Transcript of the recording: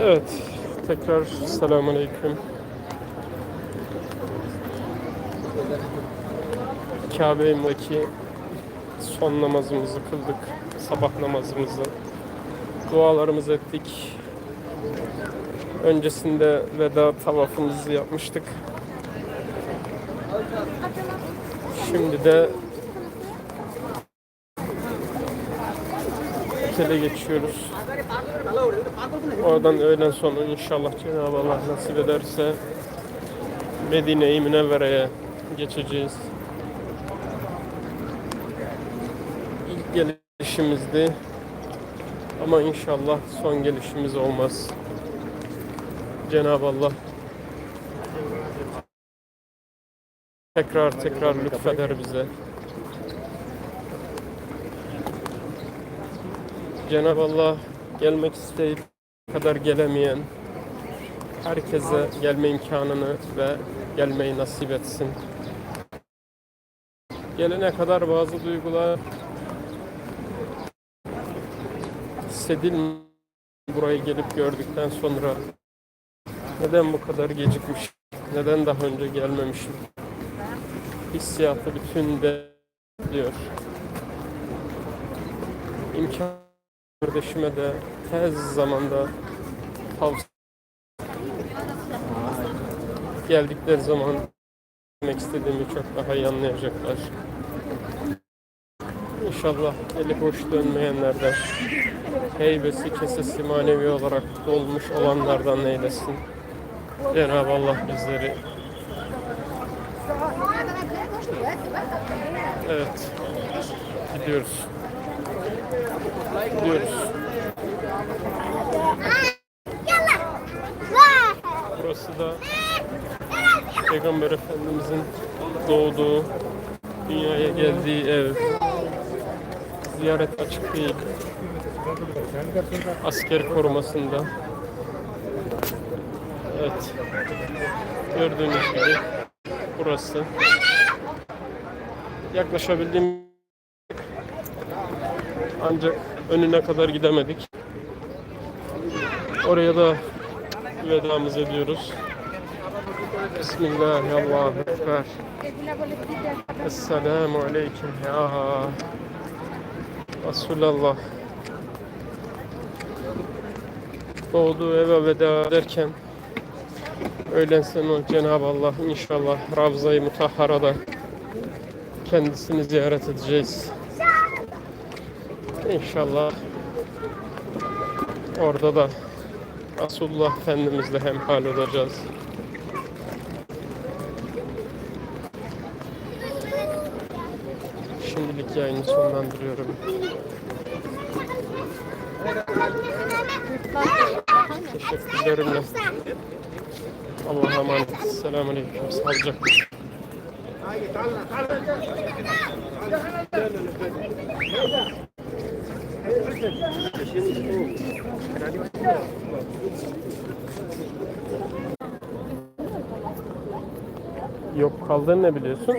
Evet, tekrar selamünaleyküm. Kabe'deki son namazımızı kıldık. Sabah namazımızı. Dualarımızı ettik. Öncesinde veda tavafımızı yapmıştık. Şimdi de otele geçiyoruz. Oradan öğlen sonu inşallah Cenab-ı Allah nasip ederse Medine-i Münevvere'ye geçeceğiz. İlk gelişimizdi. Ama inşallah son gelişimiz olmaz. Cenab-ı Allah tekrar tekrar lütfeder bize. Cenab-ı Allah gelmek isteyip kadar gelemeyen herkese gelme imkanını ve gelmeyi nasip etsin. Gelene kadar bazı duygular hissedilmiyor. Burayı gelip gördükten sonra neden bu kadar gecikmiş? Neden daha önce gelmemişim? Hissiyatı bütün bekliyor. İmkan kardeşime de tez zamanda tavsiye geldikleri zaman demek istediğimi çok daha iyi anlayacaklar. İnşallah eli boş dönmeyenlerden, heybesi kesesi manevi olarak dolmuş olanlardan eylesin. Cenab-ı Allah bizleri Evet. Gidiyoruz. Gidiyoruz. Burası da Peygamber Efendimizin doğduğu, dünyaya geldiği ev. Ziyaret açık değil. Asker korumasında. Evet. Gördüğünüz gibi burası. Yaklaşabildiğim ancak önüne kadar gidemedik. Oraya da vedamız ediyoruz. Bismillahirrahmanirrahim. Esselamu aleyküm ya Resulallah. Doğduğu eve veda ederken öğlen sonu Cenab-ı Allah inşallah Ravza-i Mutahhara'da kendisini ziyaret edeceğiz. İnşallah orada da Resulullah Efendimizle hemhal olacağız. Şimdilik yayını sonlandırıyorum. Teşekkürlerimle. Allah'a emanet. Selamun Aleyküm. Sağlıcakla. Yok kaldığını ne biliyorsun?